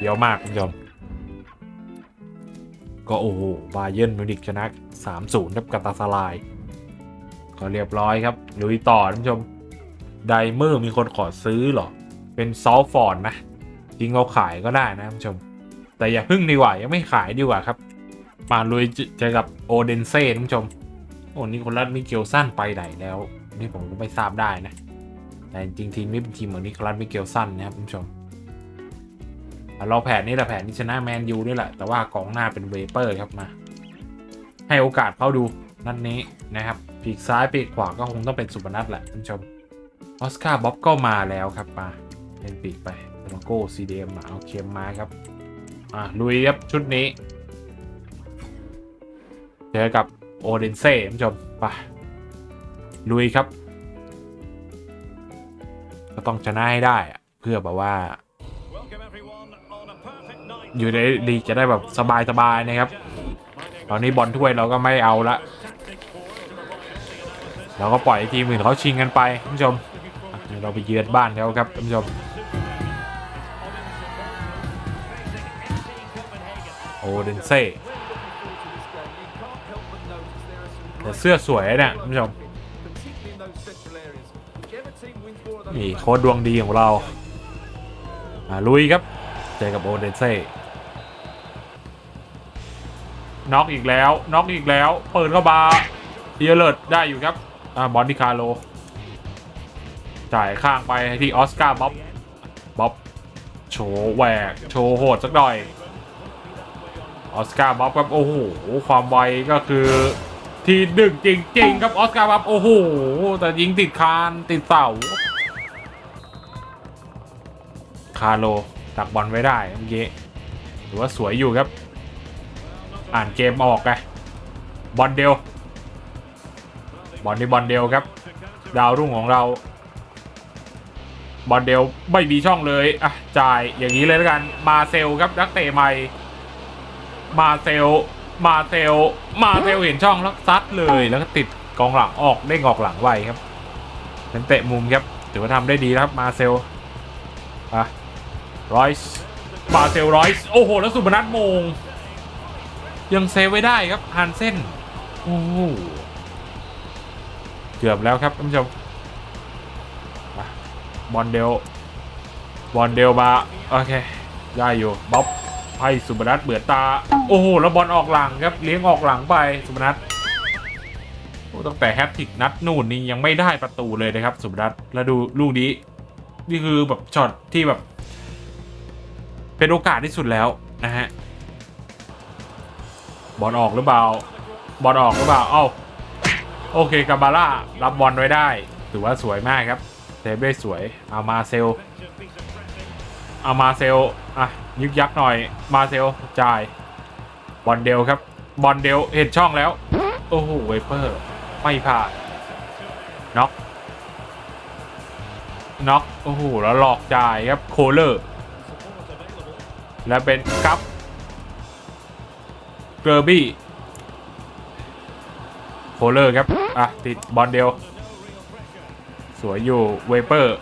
เดี๋ยวมากคุณผู้ชมก็โอ้โหบาเยิร์นมิวนิกชนะ 3-0ครับกับตาสลาย ก็เรียบร้อยครับลุยต่อท่านผู้ชม ไดเมอร์มีคนขอซื้อเหรอ เป็นซอลฟอร์ดนะ จริงเราขายก็ได้นะท่านผู้ชม แต่อย่าพึ่งดีกว่า ยังไม่ขายดีกว่าครับ มาลุยเจอกับโอเดนเซ่ท่านผู้ชม โอ้นี่คนรัฐมิเกลสั้นไปไหนแล้ว นี่ผมก็ไม่ทราบได้นะ แต่จริงทีมนี้เป็นทีมเหมือนนิโคลัสมิเกลสั้นนะครับท่านผู้ชม เราแผนนี้แหละแผนที่ชนะแมนยูนี่แหละ แต่ว่ากองหน้าเป็นเวเปอร์ครับมา ให้โอกาสเขาดูนัดนนี้นะครับปีกซ้ายปีกขวาก็คงต้องเป็นสุพนัทแหละท่านชมออสการ์บ๊อบก็มาแล้วครับมาเล่นปีกไปเมาโก้ซีเดมมาเอาเค็มมาครับอะลุยครับชุดนี้เจอกับโอเดนเซ่ท่านชมไปลุยครับ ก็ต้องชนะให้ได้เพื่อแบบว่า อยู่ในลีกจะได้แบบสบายๆนะครับ ตอนนี้บอลถ้วยเราก็ไม่เอาละเราก็ปล่อยทีมอื่นเขาชิงกันไปท่านผู้ชม เราไปเยือนบ้านเขาครับท่านผู้ชม โอเดนเซ่แต่เสื้อสวยเนี่ยท่านผู้ชมนี่โค้ดดวงดีของเรามาลุยครับ เจอกับโอเดนเซ่ น็อกอีกแล้วน็อกอีกแล้ว เปิดเข้าบาเยเลิร์ดได้อยู่ครับอ่าบอลที่คาโล จ่ายข้างไปที่ออสการ์บ๊อบบ๊อบโชว์แหวกโชว์โหดสักหน่อยออสการ์บ๊อบครับโอ้โหความไวก็คือที่ดึงจริง ๆ ครับออสการ์บ๊อบโอ้โหแต่ยิงติดคานติดเสาคาโลตักบอลไว้ได้เมื่อกี้ถือว่าสวยอยู่ครับ อ่านเกมออกไงบอลเดียวบอลนี่บอลเดียวครับ ดาวรุ่งของเราบอลเดียวไม่มีช่องเลยอะจ่ายอย่างนี้เลยแล้วกันมาเซลครับนักเตะใหม่ มาเซลมาเซลมาเซลเห็นช่องแล้วซัดเลยแล้วก็ติดกองหลังออกเด้งออกหลังไวครับเป็นเตะมุมครับถือว่าทำได้ดีครับมาเซลอะรอยส์มาเซลรอยส์โอ้โห แล้วสุพนัทมง ยังเซฟไว้ได้ครับฮันเซนโอ้โหเกือบแล้วครับท่านผู้ชมบอลเดลบอลเดลมาโอเค ได้อยู่บ๊อบให้สุพนัทเบือตา โอ้โห แล้วบอลออกหลังครับ เลี้ยงออกหลังไปสุพนัทโอ้ตั้งแต่แฮตติกนัดนู่นนี่ยังไม่ได้ประตูเลยนะครับ สุพนัทแล้วดูลูกนี้ นี่คือแบบช็อตที่แบบ เป็นโอกาสที่สุดแล้วนะฮะ บอลออกหรือเปล่า บอลออกหรือเปล่า เอ้า โอเคกาบาร่ารับบอลไว้ได้ ถือว่าสวยมากครับเซฟได้สวย เอามาเซล เอามาเซล อะ ยึกยักหน่อย มาเซล จ่าย บอลเดลครับ บอลเดลเห็นช่องแล้ว โอ้โหเวเปอร์ ไม่ผ่าน น็อก น็อก โอ้โห แล้วหลอกจ่ายครับ โคเลอร์ และเป็นกัป เกอร์บี้โคเลอร์ครับ อะ ติดบอลเดียว สวยอยู่เวเปอร์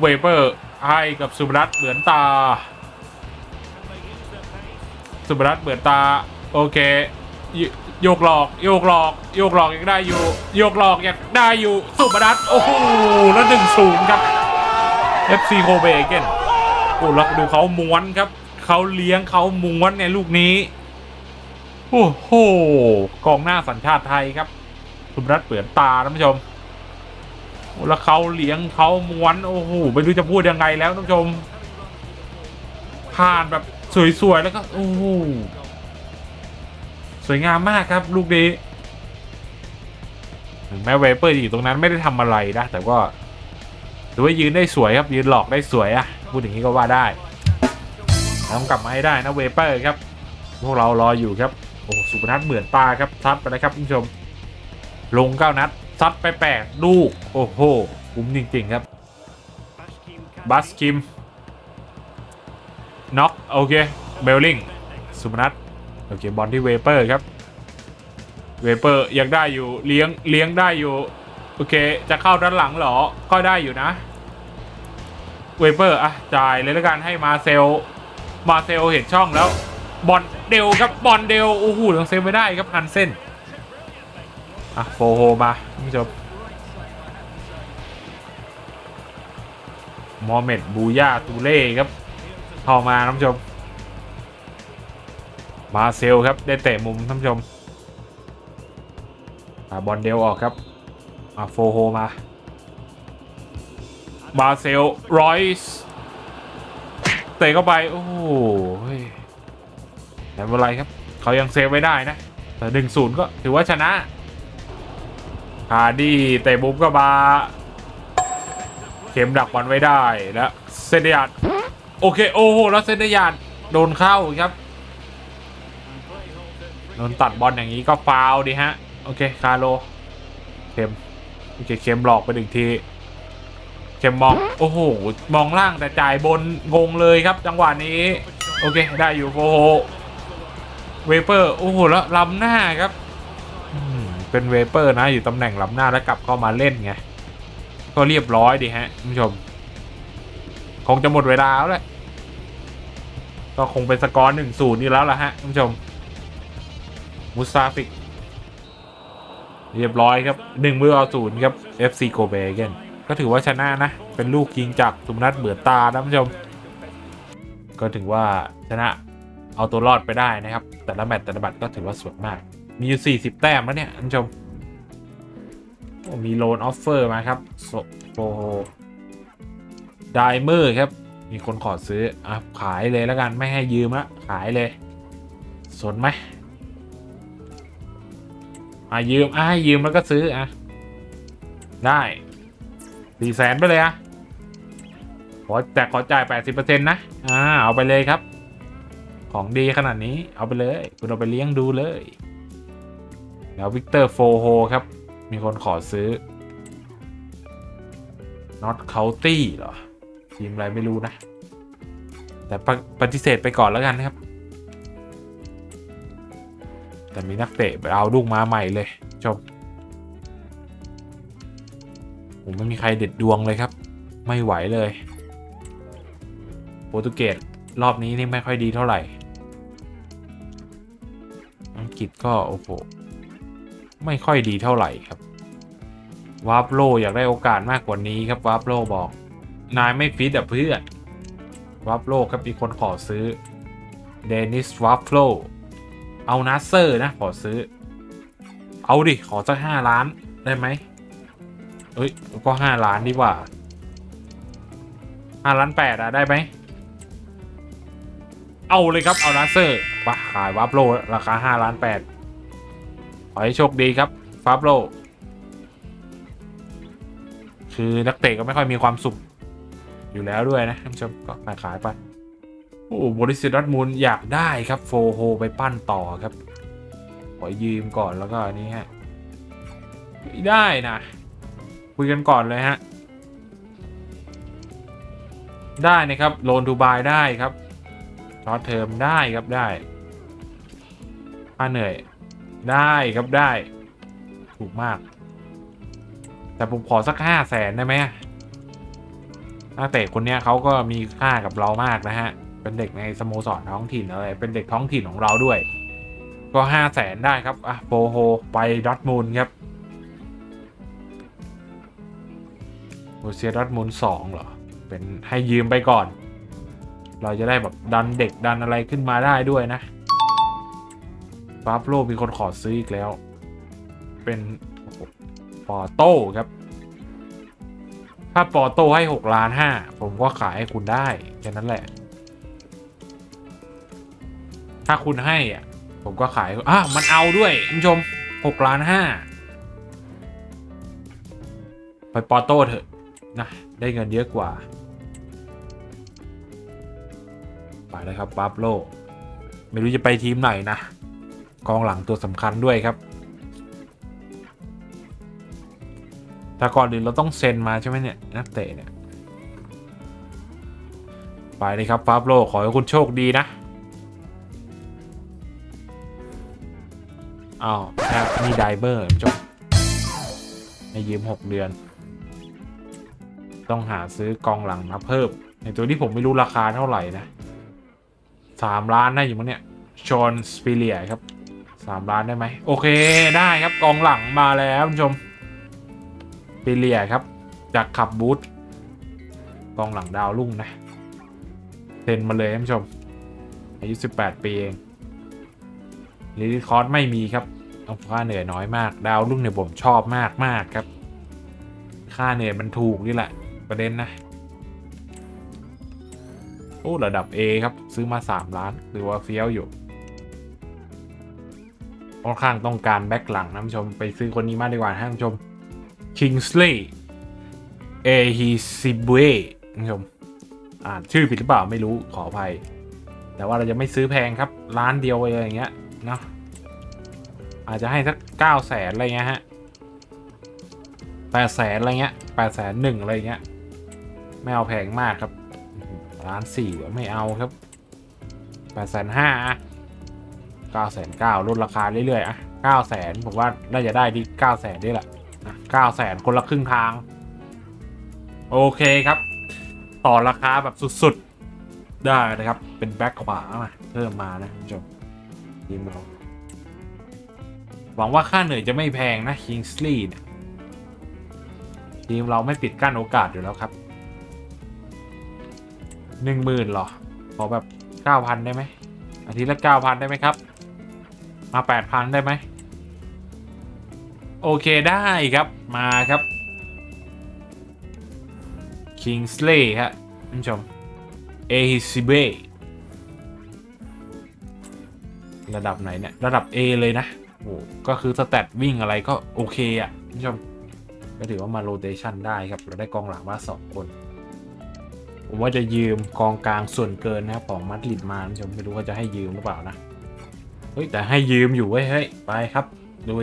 เวเปอร์ให้กับสุบรัตเหมือนตา สุบรัตเหมือนตา โอเค โยกหลอก โยกหลอก โยกหลอกยังได้อยู่ โยกหลอกยังได้อยู่ สุบรัตโอ้โห แล้วหนึ่งศูนย์ครับ FC โคเบเกนโอ้แล้วดูเขาม้วนครับ เขาเลี้ยงเขาม้วนในลูกนี้ โอ้โหกองหน้าสัญชาติไทยครับ คุณรัฐเปือนตาท่านผู้ชมแล้วเขาเลี้ยงเขาม้วนโอ้โหไม่รู้จะพูดยังไงแล้วท่านผู้ชม ผ่านแบบสวยๆแล้วก็โอ้โหสวยงามมากครับ ลูกนี้ถึงแม้เวเปอร์อยู่ตรงนั้นไม่ได้ทำอะไรนะแต่ก็ถือว่ายืนได้สวยครับยืนหลอกได้สวยอะพูดอย่างนี้ก็ว่าได้ต้องกลับมาให้ได้นะเวเปอร์ครับพวกเรารออยู่ครับ โอ้สุพนัทเหมือนตาครับซัดไปนะครับคุณผู้ชม ลงเก้านัดซัดไปแปดลูก โอ้โหคุ้มจริง ๆ ครับ บัสคิมน็อกโอเคเบลลิงสุพนัทโอเคบอลที่เวเปอร์ครับ เวเปอร์ยังได้อยู่เลี้ยงเลี้ยงได้อยู่ โอเค จะเข้าด้านหลังเหรอก็ได้อยู่นะ เวเปอร์อะจ่ายเลยแล้วกันให้มาเซล มาเซลเห็นช่องแล้ว บอลเดลครับบอลเดลโอ้โหยังเซฟไม่ได้ครับฮันเซนอะโฟโฮมาท่านผู้ชมมอเมดบูย่าตูเล่ครับเข้ามาท่านผู้ชม มาเซลครับได้เตะมุมท่านผู้ชมอะบอลเดลออกครับมาโฟโฮมาบาเซลรอยส์เตะเข้าไป โอ้โห แต่ไม่เป็นไรครับ เขายังเซฟไว้ได้นะ แต่หนึ่งศูนย์ก็ถือว่าชนะฮาดี้เตะบุ้มก็มา เข็มดักบอลไว้ได้แล้วเซนเดียดโอเคโอ้โหแล้วเซนเดียดโดนเข้าครับโดนตัดบอลอย่างนี้ก็ฟาวดีฮะ โอเคคาร์โลเข็มโอเคเข็มหลอกไปหนึ่งทีเข็มมองโอ้โหมองล่างแต่จ่ายบนงงเลยครับ จังหวะนี้ โอเค ได้อยู่โฟโฮ เวเปอร์โอ้โหแล้วล้ำหน้าครับเป็นเวเปอร์นะอยู่ตำแหน่งล้ำหน้าแล้วกลับเข้ามาเล่นไงก็เรียบร้อยดีฮะคุณผู้ชม คงจะหมดเวลาแล้วแหละก็คงเป็นสกอร์หนึ่งศูนย์นี่แล้วล่ะฮะคุณผู้ชมมุสตาฟิก เรียบร้อยครับหนึ่งมือเอาศูนย์ครับ FC โกเบเกนก็ถือว่าชนะนะ เป็นลูกยิงจากสุมนัทเบือตานะคุณผู้ชม ก็ถือว่าชนะ เอาตัวรอดไปได้นะครับ แต่ละแมตช์แต่ละบัตรก็ถือว่าสวยมาก มีอยู่ 40 แต้มแล้วเนี่ยคุณผู้ชมมีโลนออฟเฟอร์มาครับโซโฟไดเมอร์ครับ มีคนขอซื้ออะขายเลยแล้วกันไม่ให้ยืมละขายเลย สนไหมอะยืมอะให้ยืมแล้วก็ซื้ออะได้สี่แสนไปเลยอะขอแต่ขอจ่ายแปดสิบเปอร์เซ็นต์นะ อ่า เอาไปเลยครับ ของดีขนาดนี้เอาไปเลย คุณเอาไปเลี้ยงดูเลย แล้ววิกเตอร์โฟโฮครับ มีคนขอซื้อ Not County เหรอ ทีมอะไรไม่รู้นะ แต่ปฏิเสธไปก่อนแล้วกันนะครับ แต่มีนักเตะไปเอาลูกมาใหม่เลยชมผมไม่มีใครเด็ดดวงเลยครับ ไม่ไหวเลย โปรตุเกสรอบนี้นี่ไม่ค่อยดีเท่าไหร่ กฤษก็โอ้โหไม่ค่อยดีเท่าไหร่ครับวาร์ปโลอยากได้โอกาสมากกว่านี้ครับวาร์ปโลบอก นายไม่ฟิตอะเพื่อนวาร์ปโลครับมีคนขอซื้อเดนิสวาร์ปโลเอานัสเซอร์นะขอซื้อ เอาดิ ขอสักห้าล้านได้ไหมเอ้ย ก็ห้าล้านดีกว่าห้าล้านแปดอะได้ไหม เอาเลยครับ เอานัสเซอร์ ปะขายวับโลราคาห้าล้านแปดขอให้โชคดีครับฟาบโลคือนักเตะก็ไม่ค่อยมีความสุข อยู่แล้วด้วยนะท่านผู้ชมก็ขายขายไปโอ้บริษัทดอร์ทมูลอยากได้ครับโฟโฮไปปั้นต่อครับ ขอยืมก่อนแล้วก็อันนี้ฮะไม่ได้นะ คุยกันก่อนเลยฮะ ได้นะครับ โลนดูบายได้ครับช็อตเทอมได้ครับได้ ค่าเหนื่อย ได้ครับได้ ถูกมาก แต่ผมขอสักห้าแสนได้ไหมนักเตะคนนี้เขาก็มีค่ากับเรามากนะฮะ เป็นเด็กในสโมสรท้องถิ่นอะไร เป็นเด็กท้องถิ่นของเราด้วย ก็ห้าแสนได้ครับ อะโปโฮไปดอทมูลครับโอเซียดอทมูลสองเหรอ เป็นให้ยืมไปก่อน เราจะได้แบบดันเด็กดันอะไรขึ้นมาได้ด้วยนะ ฟาบโลมีคนขอซื้ออีกแล้ว เป็นปอโต้ครับ ถ้าปอโต้ให้หกล้านห้าผมก็ขายให้คุณได้แค่นั้นแหละ ถ้าคุณให้อะ ผมก็ขายอะมันเอาด้วยคุณผู้ชมหกล้านห้าไปปอโต้เถอะนะได้เงินเยอะกว่าไปเลยครับบัฟโล ไม่รู้จะไปทีมไหนนะ กองหลังตัวสำคัญด้วยครับแต่ก่อนอื่นเราต้องเซ็นมาใช่ไหมเนี่ยนักเตะเนี่ยไปเลยครับฟาบโลขอให้คุณโชคดีนะอ้าวแค่มีไดเบอร์จบให้ยืม 6 เดือน ต้องหาซื้อกองหลังมาเพิ่ม ในตัวที่ผมไม่รู้ราคาเท่าไหร่นะสามล้านได้อยู่มั้งเนี่ย ชอนสปิเลียครับ สามล้านได้ไหมโอเคได้ครับกองหลังมาแล้วคุณผู้ชมสปิเลียครับ จากขับบูธกองหลังดาวรุ่งนะเซ็นมาเลยท่านผู้ชม อายุ 18 ปีเองลิลิคอร์สไม่มีครับเอาค่าเหนื่อยน้อยมาก ดาวรุ่งเนี่ยผมชอบมากมากครับ ค่าเหนื่อยมันถูกนี่แหละประเด็นนะโอ้ระดับ A ครับ ซื้อมา 3 ล้านหรือว่าเฟี้ยวอยู่ ค่อนข้างต้องการแบ็คหลังนะท่านผู้ชมไปซื้อคนนี้มากดีกว่านะท่านผู้ชม Kingsley a h i s i b u e ท่านผู้ชมอ่านชื่อผิดหรือเปล่าไม่รู้ขออภัย แต่ว่าเราจะไม่ซื้อแพงครับร้านเดียวอะไรอย่างเงี้ยเนาะอาจจะให้สักเก้าแสนอะไรเงี้ยฮะแปดแสนอะไรเงี้ยแปดแสนหนึ่งอะไรเงี้ยไม่เอาแพงมากครับร้านสี่ไม่เอาครับแปดแสนห้า เก้าแสนเก้าลดราคาเรื่อยๆอะเก้าแสนผมว่าน่าจะได้ที่เก้าแสนนี่แหละเก้าแสนคนละครึ่งทาง โอเคครับ ต่อราคาแบบสุดๆ ได้นะครับ เป็นแบ็คขวามาเพิ่มมานะคุณผู้ชมทีมเราหวังว่าค่าเหนื่อยจะไม่แพงนะคิงสลีย์เนี่ยทีมเราไม่ปิดกั้นโอกาสอยู่แล้วครับหนึ่งหมื่นหรอ ขอแบบเก้าพันได้ไหมอาทิตย์ละเก้าพันได้ไหมครับ มาแปดพันได้ไหม โอเคได้ครับมาครับ Kingsley ฮะท่านผู้ชม a h i s i b ระดับไหนเนี่ย ระดับ A เลยนะโอ้ก็คือสแตทวิ่งอะไรก็โอเคอะ่ะท่านผู้ชม ก็ถือว่ามาโรเ t ชันได้ครับ เราได้กองหลังมาสองคน ผมว่าจะยืมกองกลางส่วนเกินนะครับของมัดริดมาท่านผู้ชม ไม่รู้ว่าจะให้ยืมหรือเปล่านะ เฮ้ยแต่ให้ยืมอยู่เว้ยเฮ้ยไปครับดู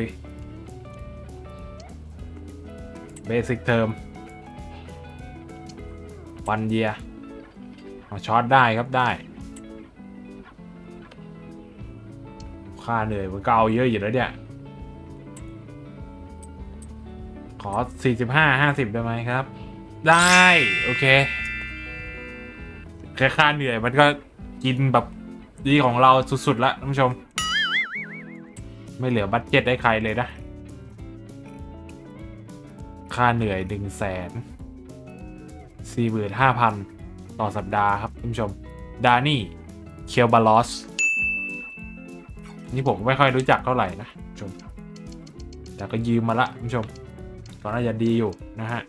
เบสิกเทอมวันเยียมาช็อตได้ครับได้ ค่าเหนื่อยมันก็เอาเยอะอยู่แล้วเนี่ย ขอ 45 50 ได้ไหมครับ ได้ โอเคแค่ค่าเหนื่อยมันก็กินแบบดีของเราสุดๆแล้วท่านผู้ชม ไม่เหลือบัตเจ็ตให้ใครเลยนะ ค่าเหนื่อยหนึ่งแสนสี่หมื่นห้าพันต่อสัปดาห์ครับท่านผู้ชม ดานี่ เคียวบาลอส นี่ผมไม่ค่อยรู้จักเท่าไหร่นะชม แต่ก็ยืมมาละท่านผู้ชม ก็น่าจะดีอยู่นะฮะ